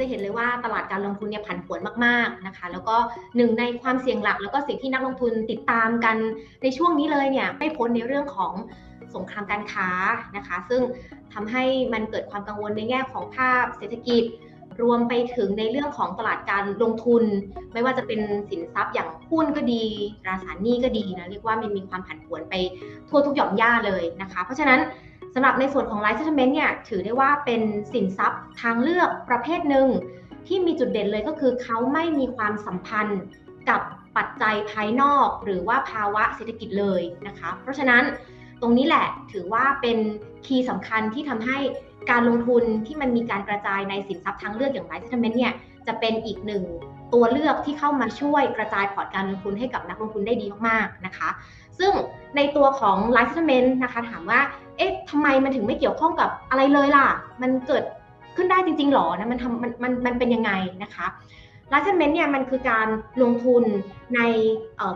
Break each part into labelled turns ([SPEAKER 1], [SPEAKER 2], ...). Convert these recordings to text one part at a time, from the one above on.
[SPEAKER 1] จะเห็นเลยว่าตลาดการลงทุนเนี่ยผันผวนมากๆนะคะ แล้วก็หนึ่งในความเสี่ยงหลัก แล้วก็สิ่งที่นักลงทุนติดตามกันในช่วงนี้เลยเนี่ยไม่พ้นในเรื่องของสงครามการค้านะคะ ซึ่งทำให้มันเกิดความกังวลในแง่ของภาพเศรษฐกิจ รวมไปถึงในเรื่องของตลาดการลงทุน ไม่ว่าจะเป็นสินทรัพย์อย่างหุ้นก็ดีตราสารหนี้ก็ดีนะเรียกว่ามันมีความผันผวนไปทั่วทุกหย่อมย่าเลยนะคะ เพราะฉะนั้น สำหรับในส่วนของ Life Settlement เนี่ยถือได้ว่าเป็นสินทรัพย์ทางเลือกประเภทหนึ่ง ที่มีจุดเด่นเลยก็คือเขาไม่มีความสัมพันธ์กับปัจจัยภายนอก หรือว่าภาวะเศรษฐกิจเลยนะคะ เพราะฉะนั้นตรงนี้แหละถือว่าเป็นคีย์สำคัญที่ทำให้การลงทุนที่มันมีการกระจายในสินทรัพย์ทางเลือกอย่าง Life Settlement เนี่ยจะเป็นอีกหนึ่ง ตัวเลือกที่เข้ามาช่วยกระจายพอร์ตการลงทุนให้กับนักลงทุนได้ดีมากๆนะคะ ซึ่งในตัวของ Life Settlement นะคะถามว่า เอ๊ะทำไมมันถึงไม่เกี่ยวข้องกับอะไรเลยล่ะ มันเกิดขึ้นได้จริงๆหรอนะมันทำมันมันมันเป็นยังไงนะคะ Life Settlement เนี่ยมันคือการลงทุนใน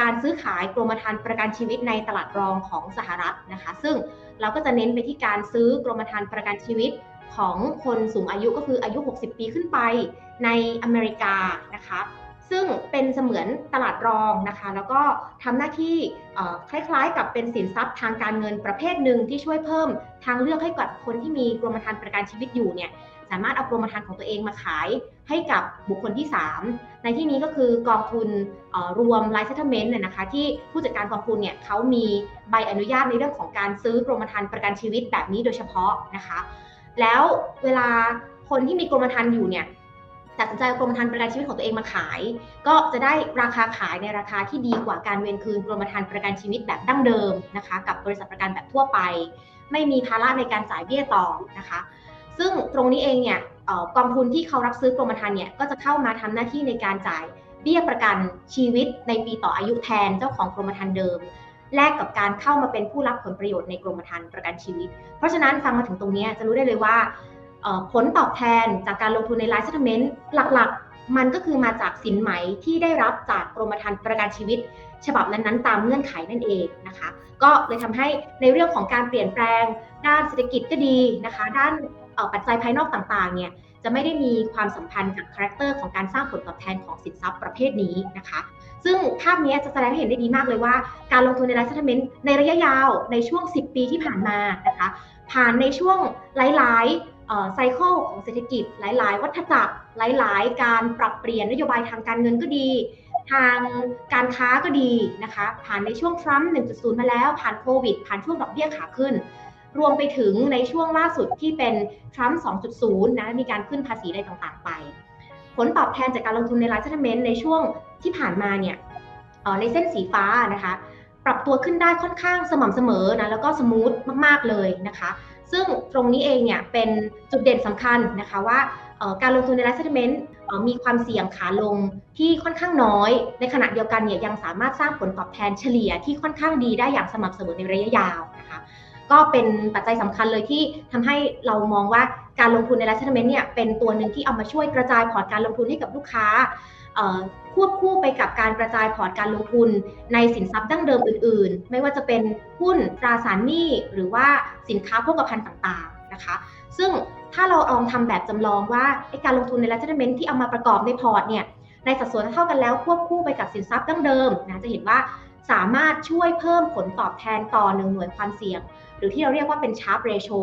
[SPEAKER 1] การซื้อขายกรมธรรม์ประกันชีวิตในตลาดรองของสหรัฐนะคะ ซึ่งเราก็จะเน้นไปที่การซื้อกรมธรรม์ประกันชีวิต ของคนสูงอายุก็คืออายุ 60 ปีขึ้นไปในอเมริกานะคะซึ่งเป็นเสมือนตลาดรองนะคะแล้วก็ทำหน้าที่คล้ายๆ กับเป็นสินทรัพย์ทางการเงินประเภทหนึ่งที่ช่วยเพิ่มทางเลือกให้กับคนที่มีกรมธรรม์ประกันชีวิตอยู่เนี่ยสามารถเอากรมธรรม์ของตัวเองมาขายให้กับบุคคลที่ 3 ในที่นี้ก็คือกองทุนรวม Life Settlement เนี่ยนะคะที่ผู้จัดการกองทุนเนี่ยเขามีใบอนุญาตในเรื่องของการซื้อกรมธรรม์ประกันชีวิตแบบนี้โดยเฉพาะนะคะ แล้วเวลาคนที่มีกรมธรรม์อยู่เนี่ยตัดสินใจกรมธรรม์ประกันชีวิตของตัวเองมาขาย ก็จะได้ราคาขายในราคาที่ดีกว่าการเวนคืนกรมธรรม์ประกันชีวิตแบบดั้งเดิมนะคะ กับบริษัทประกันแบบทั่วไป ไม่มีภาระในการจ่ายเบี้ยต่อนะคะ ซึ่งตรงนี้เองเนี่ยกองทุนที่เขารับซื้อกรมธรรม์เนี่ยก็จะเข้ามาทำหน้าที่ในการจ่ายเบี้ยประกันชีวิตในปีต่ออายุแทนเจ้าของกรมธรรม์เดิม แลกกับการเข้ามาเป็นผู้รับผลประโยชน์ในกรมธรรม์ประกันชีวิต เพราะฉะนั้นฟังมาถึงตรงนี้จะรู้ได้เลยว่าผลตอบแทนจากการลงทุนใน Life Settlement หลักๆ มันก็คือมาจากสินไหมที่ได้รับจากกรมธรรม์ประกันชีวิต ฉบับนั้นๆ ตามเงื่อนไขนั่นเองนะคะ ก็เลยทำให้ในเรื่องของการเปลี่ยนแปลง ด้านเศรษฐกิจก็ดีนะคะ ด้านปัจจัยภายนอกต่างๆเนี่ยจะไม่ได้มีความสัมพันธ์กับคาแรคเตอร์ของการสร้างผลตอบแทนของสินทรัพย์ประเภทนี้นะคะ ซึ่งภาพนี้จะแสดงให้เห็นได้ดีมากเลยว่า การลงทุนใน Life Settlement ในระยะยาวในช่วง 10 ปีที่ผ่านมานะคะผ่านในช่วงหลายๆไซเคิลของเศรษฐกิจ หลาย ๆ วัฏจักรหลาย ๆ การปรับเปลี่ยนนโยบายทางการเงินก็ดี ทางการค้าก็ดีนะคะผ่านในช่วงทรัมป์ 1.0 มาแล้ว ผ่านโควิด ผ่านช่วงดอกเบี้ยขาขึ้น รวมไปถึงในช่วงล่าสุดที่เป็นทรัมป์ 2.0 นะมีการขึ้นภาษีอะไรต่างๆไป ผลตอบแทนจากการลงทุนใน Life Settlement ในช่วง ที่ผ่านมาเนี่ยในเส้นสีฟ้านะคะ ปรับตัวขึ้นได้ค่อนข้างสม่ำเสมอนะแล้วก็สมูทมากๆเลยนะคะ ซึ่งตรงนี้เองเนี่ยเป็นจุดเด่นสำคัญนะคะว่าการลงทุนใน Life Settlement มีความเสี่ยงขาลงที่ค่อนข้างน้อย ในขณะเดียวกันเนี่ยยังสามารถสร้างผลตอบแทนเฉลี่ยที่ค่อนข้างดีได้อย่างสม่ำเสมอในระยะยาวนะคะก็เป็นปัจจัยสำคัญเลยที่ทำให้เรามองว่าการลงทุนใน Life Settlement เนี่ยเป็นตัวหนึ่งที่เอามาช่วยกระจายพอร์ตการลงทุนให้กับลูกค้า ควบคู่ไปกับการกระจายพอร์ตการลงทุน ในสินทรัพย์ดั้งเดิมอื่น ๆ ไม่ว่าจะเป็นหุ้นตราสารหนี้หรือว่าสินค้าโภคภัณฑ์ต่างๆนะคะ ซึ่งถ้าเราลองทำแบบจำลองว่าการลงทุนใน Life Settlement ที่เอามาประกอบในพอร์ตเนี่ยในสัดส่วนเท่ากันแล้วควบคู่ไปกับสินทรัพย์ดั้งเดิมนะจะเห็นว่าสามารถช่วยเพิ่มผลตอบแทนต่อหนึ่งหน่วยความเสี่ยง หรือที่เราเรียกว่าเป็น sharp ratio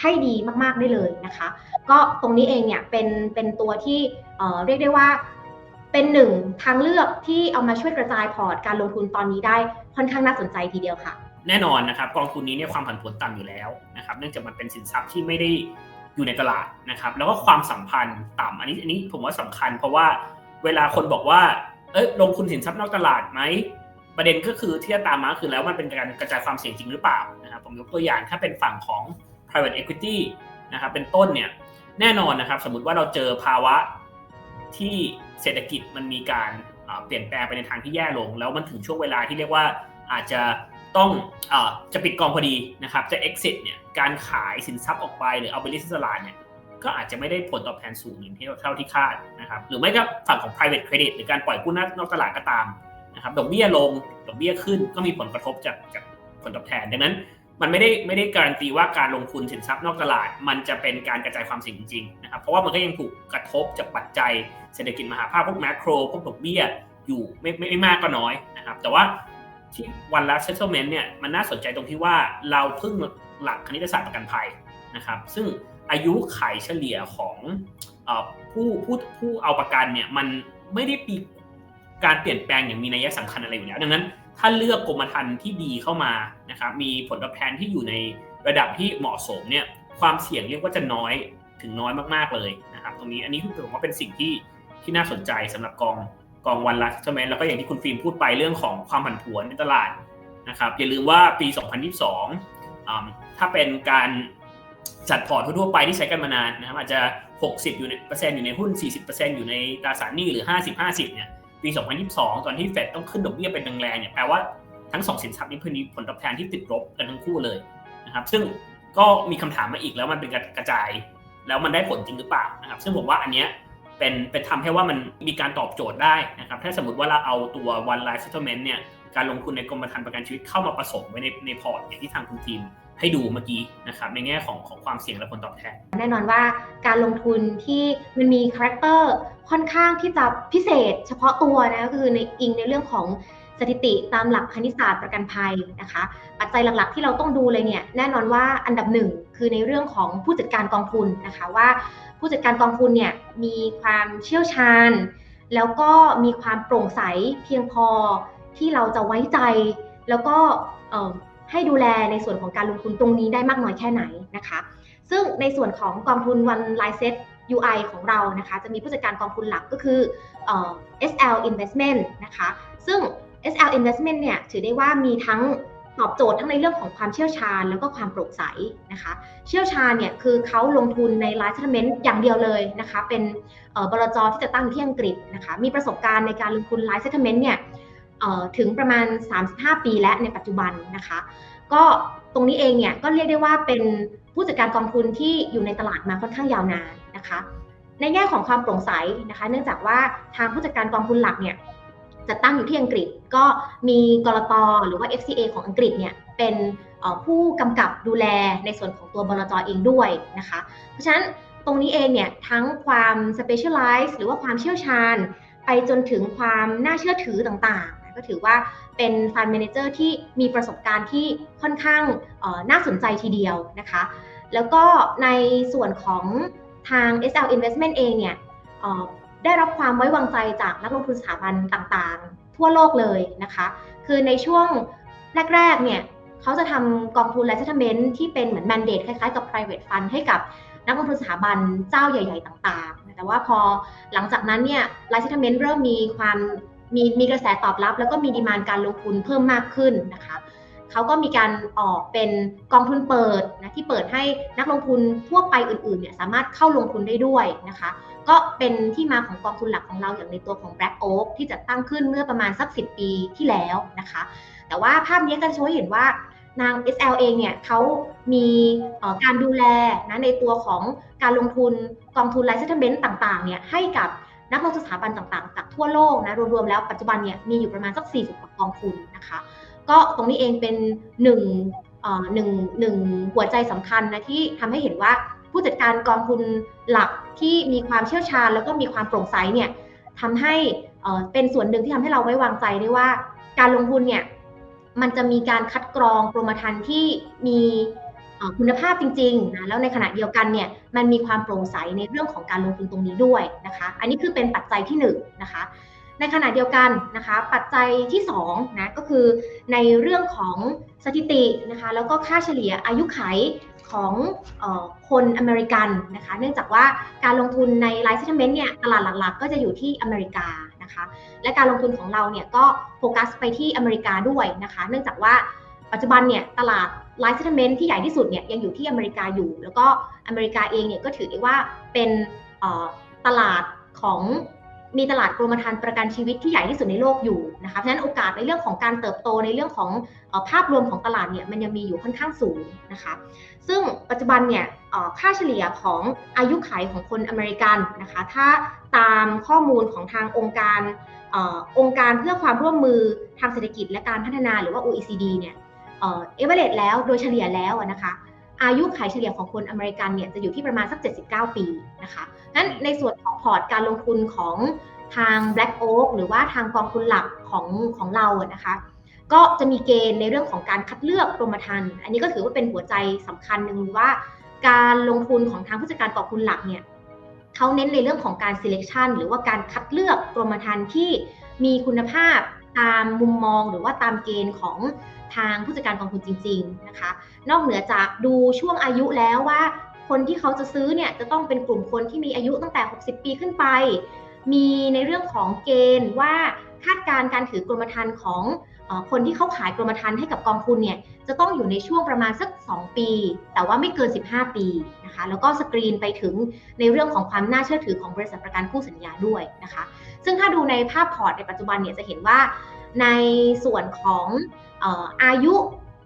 [SPEAKER 1] ให้ดีมากๆได้เลยนะคะ ก็ตรงนี้เองเนี่ยเป็นเป็นตัวที่เรียกได้ว่า เป็นหนึ่งทางเลือกที่เอามาช่วยกระจายพอร์ตการลงทุนตอนนี้ได้ค่อนข้างน่าสนใจทีเดียวค่ะ
[SPEAKER 2] แน่นอนนะครับกองทุนนี้เนี่ยความผันผวนต่ำอยู่แล้วนะครับเนื่องจากมันเป็นสินทรัพย์ที่ไม่ได้อยู่ในตลาดนะครับแล้วก็ความสัมพันธ์ต่ำอันนี้อันนี้ผมว่าสำคัญ เพราะว่าเวลาคนบอกว่าเอ้ยลงทุนสินทรัพย์นอกตลาดไหมประเด็นก็คือที่จะตามมาคือแล้วมันเป็นการกระจายความเสี่ยงจริงหรือเปล่านะครับผมยกตัวอย่างถ้าเป็นฝั่งของ private equity นะครับเป็นต้นเนี่ยแน่นอนนะครับสมมติว่าเราเจอภาวะ ที่เศรษฐกิจมันมีการเปลี่ยนแปลงไปในทางที่แย่ลง แล้วมันถึงช่วงเวลาที่เรียกว่าอาจจะต้องอจะปิดกองพอดีนะครับจะ exit เนี่ยการขายสินทรัพย์ออกไปหรือเอาไปลิสต์ตลาดเนี่ยก็อาจจะไม่ได้ผลตอบแทนสูงอย่างที่เท่าที่คาดนะครับหรือไม่ก็ฝั่งของ private credit หรือการปล่อยกู้นอกตลาดก็ตามนะครับดอกเบี้ยลงดอกเบี้ยขึ้นก็มีผลกระทบจากจากผลตอบแทน ดังนั้น มันไม่ได้ไม่ได้การันตีว่าการลงทุนสินทรัพย์นอกตลาด มันจะเป็นการกระจายความเสี่ยงจริงๆนะครับเพราะว่ามันก็ยังถูกกระทบจากปัจจัยเศรษฐกิจมหาภาคพวกแมกโครพวกดอกเบี้ยอยู่ไม่ไม่ไม่มากก็น้อยนะครับแต่ว่าที่วันละเซ t เ e เมนต์เนี่ยมันน่าสนใจตรงที่ว่าเราพึ่งหลักคณิตศาสตร์ประกันภัยนะครับซึ่งอายุไขเฉลี่ยของผู้ผู้ผู้เอาประกันเนี่ยมันไม่ได้ปีการเปลี่ยนแปลงอย่างมีนัยสำคัญอะไรอยู่แล้วดังนั้น ถ้าเลือกกรมธรรม์ที่ดีเข้ามานะครับมีผลตอบแทนที่อยู่ในระดับที่เหมาะสมเนี่ยความเสี่ยงเรียกว่าจะน้อยถึงน้อยมากๆเลยนะครับตรงนี้อันนี้คือผมว่าเป็นสิ่งที่ที่น่าสนใจสำหรับกองกองวันละใช่ไหมแล้วก็อย่างที่คุณฟิล์มพูดไปเรื่องของความผันผวนในตลาดนะครับอย่าลืมว่าปี 2022 ถ้าเป็นการจัดพอร์ตทั่วไปที่ใช้กันมานานนะครับอาจจะ 60 อยู่ในเปอร์เซ็นต์อยู่ในหุ้น 40%อยู่ในตราสารหนี้หรือ 50-50 เนี่ย ปี 2022 ตอนที่เฟดต้องขึ้นดอกเบี้ยเป็นแรงๆเนี่ยแปลว่าทั้งสองสินทรัพย์นี้มีผลตอบแทนที่ติดลบกันทั้งคู่เลยนะครับ ซึ่งก็มีคำถามมาอีกแล้วมันเป็นกระจาย แล้วมันได้ผลจริงหรือเปล่านะครับ ซึ่งผมว่าอันเนี้ยเป็นเป็นทำให้ว่ามันมีการตอบโจทย์ได้นะครับ ถ้าสมมติว่าเราเอาตัว one life settlement เนี่ยการลงทุนในกรมธรรม์ประกันชีวิตเข้ามาผสมไว้ในในพอร์ตอย่างที่ทางคุณทีม ให้ดูเมื่อกี้นะครับในแง่ของของความเสี่ยงและผลตอบแทน
[SPEAKER 1] แน่นอนว่าการลงทุนที่มันมีคาแรคเตอร์ค่อนข้างที่จะพิเศษ เฉพาะตัวนะก็คือในอิงในเรื่องของสถิติตามหลักคณิตศาสตร์ประกันภัยนะคะ ปัจจัยหลักๆ ที่เราต้องดูเลยเนี่ยแน่นอนว่าอันดับหนึ่งคือในเรื่องของผู้จัดการกองทุนนะคะว่า ผู้จัดการกองทุนเนี่ยมีความเชี่ยวชาญ แล้วก็มีความโปร่งใสเพียงพอที่เราจะไว้ใจ แล้วก็ ให้ดูแลในส่วนของการลงทุนตรงนี้ได้มากน้อยแค่ไหนนะคะ ซึ่งในส่วนของกองทุน One Line Set UI ของเรานะคะ จะมีผู้จัดการกองทุนหลักก็คืออ SL Investment นะคะ ซึ่ง SL Investment เนี่ยถือได้ว่ามีทั้งตอบโจทย์ทั้งในเรื่องของความเชี่ยวชาญแล้วก็ความโปร่งใสนะคะ เชี่ยวชาญเนี่ยคือเขาลงทุนในไลฟ์เทเมนต์อย่างเดียวเลยนะคะ เป็นบลจที่จะตั้งที่อังกฤษนะคะ มีประสบการณ์ในการลงทุนไลฟ์เทเมนต์เนี่ย ถึงประมาณ 35 ปีและในปัจจุบันนะคะ ก็ตรงนี้เองเนี่ยก็เรียกได้ว่าเป็นผู้จัดการกองทุนที่อยู่ในตลาดมาค่อนข้างยาวนานนะคะ ในแง่ของความโปร่งใสนะคะ เนื่องจากว่าทางผู้จัดการกองทุนหลักเนี่ยจะตั้งอยู่ที่อังกฤษก็มีกรตหรือว่า FCA ของอังกฤษเนี่ยเป็นผู้กำกับดูแลในส่วนของตัวบลจเองด้วยนะคะ เพราะฉะนั้นตรงนี้เองเนี่ยทั้งความ specialize หรือว่าความเชี่ยวชาญ ไปจนถึงความน่าเชื่อถือต่าง ก็ถือว่าเป็นฟันเมนเจอร์ที่มีประสบการณ์ที่ค่อนข้างน่าสนใจทีเดียวนะคะ แล้วก็ในส่วนของทาง SL Investment เองเนี่ยได้รับความไว้วางใจจากนักลงทุนสถาบันต่างๆ ทั่วโลกเลยนะคะ คือในช่วงแรกๆเนี่ยเขาจะทำกองทุนและเซทเมนต์ที่เป็นเหมือนแมนเดตคล้ายๆกับ private fund ให้กับนักลงทุนสถาบันเจ้าใหญ่ ๆ ต่างๆ แต่ว่าพอหลังจากนั้นเนี่ยไลท์เซทเมนต์เริ่มมีความ มีมีกระแสตอบรับ แล้วก็มีดีมานการลงทุนเพิ่มมากขึ้นนะคะเขาก็มีการออกเป็นกองทุนเปิดนะที่เปิดให้นักลงทุนทั่วไปอื่นๆเนี่ยสามารถเข้าลงทุนได้ด้วยนะคะ ก็เป็นที่มาของกองทุนหลักของเราอย่างในตัวของ Black Oak ที่จะตั้งขึ้นเมื่อประมาณสัก10ปีที่แล้วนะคะ แต่ว่าภาพนี้ก็ช่วยเห็นว่านาง SL เองเนี่ยเขามีการดูแลนะในตัวของการลงทุนกองทุนไลฟ์เซตเมนต์ต่างๆเนี่ยให้กับ นักลงทุนสถาบันต่างๆ จากทั่วโลกนะรวมๆแล้วปัจจุบันเนี่ยมีอยู่ประมาณสัก 40กว่ากองทุนนะคะ ก็ตรงนี้เองเป็นหนึ่งหนึ่งหนึ่งหัวใจสำคัญนะที่ทำให้เห็นว่าผู้จัดการกองทุนหลักที่มีความเชี่ยวชาญ แล้วก็มีความโปร่งใสเนี่ยทำให้เป็นส่วนหนึ่งที่ทำให้เราไว้วางใจได้ว่า การลงทุนเนี่ยมันจะมีการคัดกรองกรมธรรม์ที่มี คุณภาพจริงๆนะแล้วในขณะเดียวกันเนี่ยมันมีความโปร่งใสในเรื่องของการลงทุนตรงนี้ด้วยนะคะอันนี้คือเป็นปัจจัยที่1นนะคะในขณะเดียวกันนะคะปัจจัยที่2นะก็คือในเรื่องของสถิตินะคะแล้วก็ค่าเฉลี่ยอายุไขของออคนอเมริกันนะคะเนื่องจากว่าการลงทุนในไลฟ์เซทเมนต์เนี่ยตลาดหลักๆ ก็จะอยู่ที่อเมริกานะคะและการลงทุนของเราเนี่ยก็โฟกัสไปที่อเมริกาด้วยนะคะเนื่องจากว่าปัจจุบันเนี่ยตลาด ไลฟ์เซทเมนต์ที่ใหญ่ที่สุดเนี่ยยังอยู่ที่อเมริกาอยู่ แล้วก็อเมริกาเองเนี่ยก็ถือได้ว่าเป็นตลาดของมีตลาดกรมธรรม์ประกันชีวิตที่ใหญ่ที่สุดในโลกอยู่นะคะเพราะฉะนั้นโอกาสในเรื่องของการเติบโตในเรื่องของภาพรวมของตลาดเนี่ยมันยังมีอยู่ค่อนข้างสูงนะคะ ซึ่งปัจจุบันเนี่ยค่าเฉลี่ยของอายุขัยของคนอเมริกันนะคะถ้าตามข้อมูลของทางองค์การองค์การเพื่อความร่วมมือทางเศรษฐกิจและการพัฒนาหรือว่า OECD เนี่ย เอ่อเอเวอเรสแล้วโดยเฉลี่ยแล้วนะคะอายุขัยเฉลี่ยของคนอเมริกันเนี่ยจะอยู่ที่ประมาณสัก 79 ปีนะคะนั้นในส่วนของพอร์ตการลงทุนของทาง Black Oak หรือว่าทางกองทุนหลักของของเราอะนะคะ ก็จะมีเกณฑ์ในเรื่องของการคัดเลือกกรมธรรม์อันนี้ก็ถือว่าเป็นหัวใจสำคัญหนึ่งว่า การลงทุนของทางผู้จัดการกองทุนหลักเนี่ยเขาเน้นในเรื่องของการ selection หรือว่าการคัดเลือกกรมธรรม์ที่มีคุณภาพตามมุมมองหรือว่าตามเกณฑ์ของ ทางผู้จัดการกองทุนจริง ๆนะคะ นอกเหนือจากดูช่วงอายุแล้วว่า คนที่เขาจะซื้อเนี่ยจะต้องเป็นกลุ่มคนที่มีอายุตั้งแต่ 60 ปีขึ้นไป มีในเรื่องของเกณฑ์ว่าคาดการณ์การถือกรมธรรม์ของคนที่เขาขายกรมธรรม์ให้กับกองทุนเนี่ยจะต้องอยู่ในช่วงประมาณสัก 2 ปี แต่ว่าไม่เกิน 15 ปีนะคะแล้วก็สกรีนไปถึงในเรื่องของความน่าเชื่อถือของบริษัทประกันคู่สัญญาด้วยนะคะ ซึ่งถ้าดูในภาพพอร์ตในปัจจุบันเนี่ยจะเห็นว่า ในส่วนของอออายุ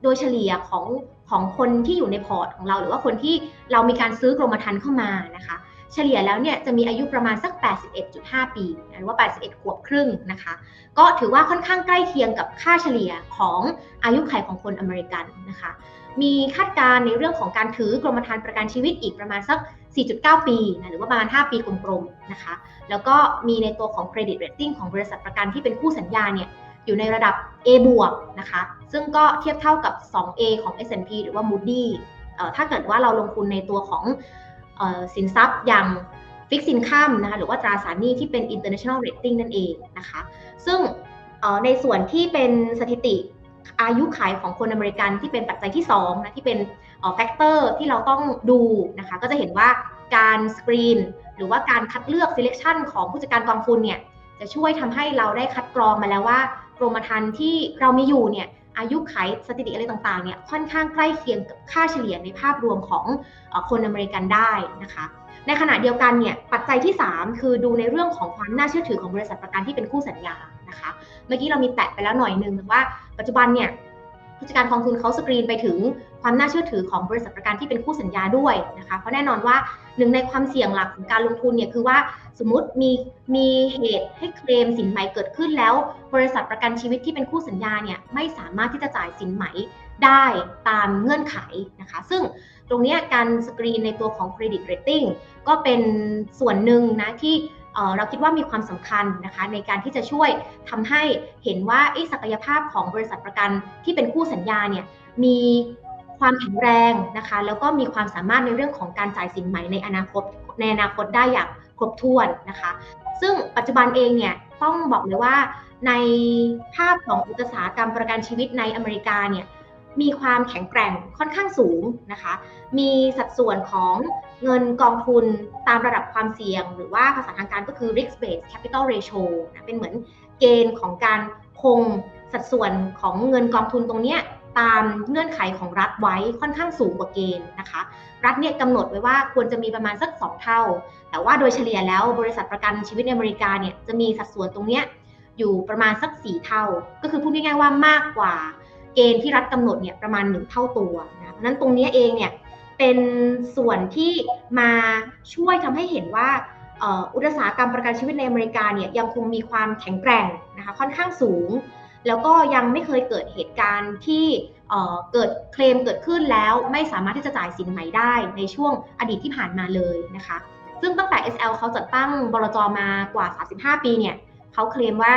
[SPEAKER 1] โดยเฉลี่ยของของคนที่อยู่ในพอร์ตของเรา หรือว่าคนที่เรามีการซื้อกรมธรรม์เข้ามานะคะ เฉลี่ยแล้วเนี่ยจะมีอายุประมาณสัก 81.5 ปีหรือว่า 81 ขวบครึ่งนะคะ ก็ถือว่าค่อนข้างใกล้เคียงกับค่าเฉลี่ยของอายุขัยของคนอเมริกันนะคะ มีคาดการณ์ในเรื่องของการถือกรมธรรม์ประกันชีวิตอีกประมาณสัก 4.9 ปีนะหรือว่าประมาณ 5 ปีกลมๆนะคะ แล้วก็มีในตัวของเครดิตเรตติ้งของบริษัทประกันที่เป็นคู่สัญญาเนี่ย อยู่ในระดับ A บวกนะคะ ซึ่งก็เทียบเท่ากับ 2A ของ S&P หรือว่า Moody ถ้าเกิดว่าเราลงทุนในตัวของออสินทรัพย์อย่างฟิกซินคัมนะคะหรือว่าตราสารหนี้ที่เป็น international rating นั่นเองนะคะ ซึ่งในส่วนที่เป็นสถิติอายุขัยของคนอเมริกันที่เป็นปัจจัยที่2นะที่เป็นแฟกเตอร์ที่เราต้องดูนะคะ ก็จะเห็นว่าการสกรีนหรือว่าการคัดเลือก selection ของผู้จัดการกองทุนเนี่ยจะช่วยทำให้เราได้คัดกรองมาแล้วว่า กรมธรรม์ที่เรามีอยู่เนี่ยอายุขัยสถิติอะไรต่างๆเนี่ยค่อนข้างใกล้เคียงกับค่าเฉลี่ยในภาพรวมของคนอเมริกันได้นะคะในขณะเดียวกันเนี่ยปัจจัยที่ 3 คือดูในเรื่องของความน่าเชื่อถือของบริษัทประกันที่เป็นคู่สัญญานะคะ เมื่อกี้เรามีแตะไปแล้วหน่อยนึงว่าปัจจุบันเนี่ยผู้จัดการกองทุนเขาสกรีนไปถึง ความน่าเชื่อถือของบริษัทประกันที่เป็นคู่สัญญาด้วยนะคะ เพราะแน่นอนว่าหนึ่งในความเสี่ยงหลักของการลงทุนเนี่ยคือว่าสมมติมีมีเหตุให้เคลมสินไหมเกิดขึ้นแล้ว บริษัทประกันชีวิตที่เป็นคู่สัญญาเนี่ยไม่สามารถที่จะจ่ายสินไหมได้ตามเงื่อนไขนะคะ ซึ่งตรงนี้การสกรีนในตัวของเครดิตเรตติ้งก็เป็นส่วนหนึ่งนะที่เราคิดว่ามีความสำคัญนะคะในการที่จะช่วยทำให้เห็นว่าศักยภาพของบริษัทประกันที่เป็นคู่สัญญาเนี่ยมี ความแข็งแรงนะคะ แล้วก็มีความสามารถในเรื่องของการจ่ายสินไหม่ในอนาคตในอนาคตได้อย่างครบถ้วนนะคะ ซึ่งปัจจุบันเองเนี่ยต้องบอกเลยว่าในภาพของอุตสาหกรรมประกันชีวิตในอเมริกาเนี่ยมีความแข็งแกร่งค่อนข้างสูงนะคะ มีสัดส่วนของเงินกองทุนตามระดับความเสี่ยง หรือว่าภาษาทางการก็คือ risk based capital ratio นะเป็นเหมือนเกณฑ์ของการคงสัดส่วนของเงินกองทุนตรงนี้ ตามเงื่อนไขของรัฐไว้ค่อนข้างสูงกว่าเกณฑ์นะคะ รัฐเนี่ยกำหนดไว้ว่าควรจะมีประมาณสัก 2 เท่า แต่ว่าโดยเฉลี่ยแล้วบริษัทประกันชีวิตในอเมริกาเนี่ยจะมีสัดส่วนตรงนี้อยู่ประมาณสัก 4 เท่า ก็คือพูดง่ายๆว่ามากกว่าเกณฑ์ที่รัฐกำหนดเนี่ยประมาณ 1 เท่าตัวนะเพราะนั้นตรงนี้เองเนี่ยเป็นส่วนที่มาช่วยทำให้เห็นว่าอุตสาหกรรมประกันชีวิตในอเมริกาเนี่ยยังคงมีความแข็งแกร่งนะคะค่อนข้างสูง แล้วก็ยังไม่เคยเกิดเหตุการณ์ที่เกิดเคลมเกิดขึ้นแล้วไม่สามารถที่จะจ่ายสินไหมได้ในช่วงอดีตที่ผ่านมาเลยนะคะ ซึ่งตั้งแต่ SL เขาจัดตั้งบลจมากว่า 35 ปีเนี่ยเขาเคลมว่า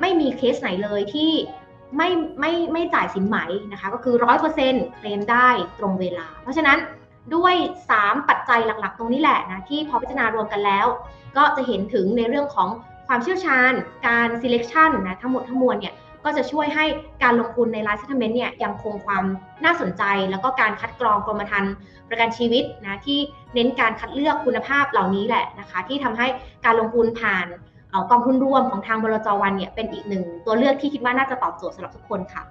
[SPEAKER 1] ไม่มีเคสไหนเลยที่ไม่ไม่ไม่จ่ายสินไหมนะคะ ก็คือ 100%เคลมได้ตรงเวลา เพราะฉะนั้นด้วย 3 ปัจจัยหลักๆ ตรงนี้แหละนะที่พอพิจารณารวมกันแล้ว ก็จะเห็นถึงในเรื่องของ ความเชี่ยวชาญ การ selection นะทั้งหมดทั้งมวลเนี่ยก็จะช่วยให้การลงทุนใน Life Settlement เนี่ยยังคงความน่าสนใจ แล้วก็การคัดกรองกรมธรรม์ประกันชีวิตนะที่เน้นการคัดเลือกคุณภาพเหล่านี้แหละนะคะ ที่ทำให้การลงทุนผ่านกองทุนรวมของทางบลจวันเนี่ยเป็นอีกหนึ่งตัวเลือกที่คิดว่าน่าจะตอบโจทย์สำหรับทุกคนค่ะ